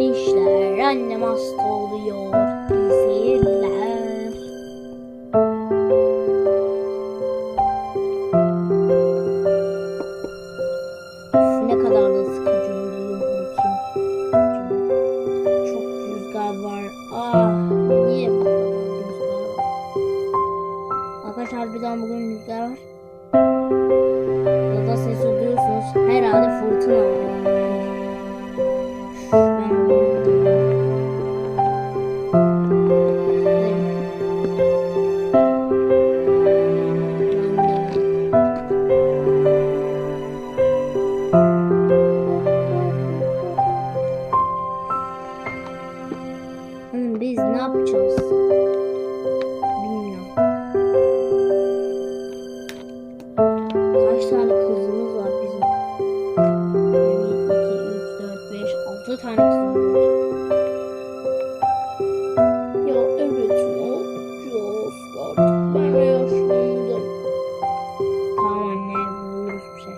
işler. Annem hasta oluyor. İyi ne kadar da sıkıcı oluyor bakayım. Çok rüzgar var. Ah niye bu kadar rüzgar var? Arkadaşlar harbiden bugün rüzgar var. Dada sesi duyuyorsunuz. Herhalde fırtına var. Biz ne yapacağız? Bilmiyorum. Kaç tane kızımız var bizim? 1, 2, 3, 4, 5, 6 tane kızımız var. Ya evet ne yapacağız artık ben de yaşlandım. Tamam anne buluruz şey.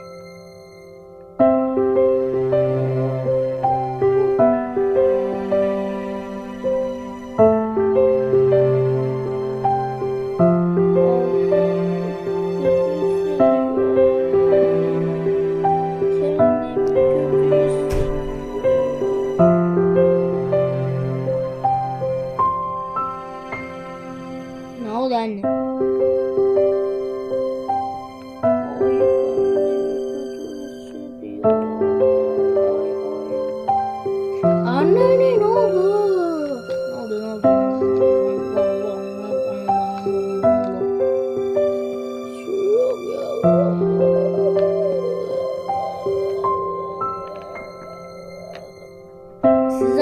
Oldu anne? Anne ne ne oldu?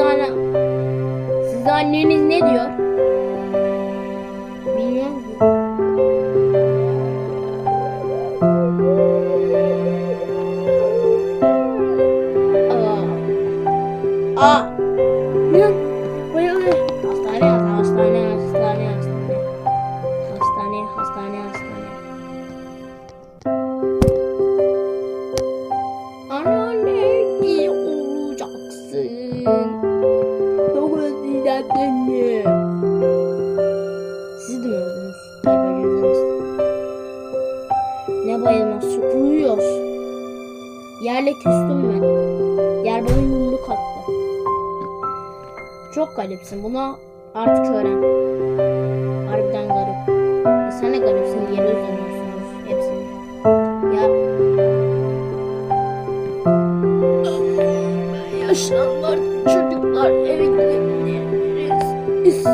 Anne, size anneniz ne diyor? Aa. Ne? Buraya buraya. Hastane hastane hastane hastane. Hastane hastane hastane. Anneanne iyi olacaksın. Çok özleyeceğim seni. Siz de mi öldünüz? Ne bayıldınız? Ne bayılması? Uyuyor. Yerle küstüm ben. Yer bana yumruk attı. Çok garipsin. Bunu artık öğren. Harbiden garip. E sen de garipsin. Yeri özlemiyorsunuz. Hepsini. Ya. Yaşlanlar çocuklar eve gidebiliriz.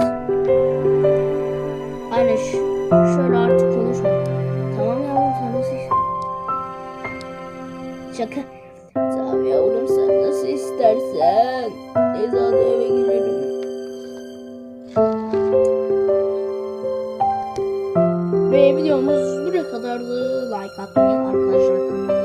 Anne ş- şöyle artık konuşma. Tamam yavrum sen nasıl Şaka. Tamam yavrum sen nasıl istersen. Hadi eve gidelim. Ve videomuz buraya kadardı. Like atmayı, arkadaşlar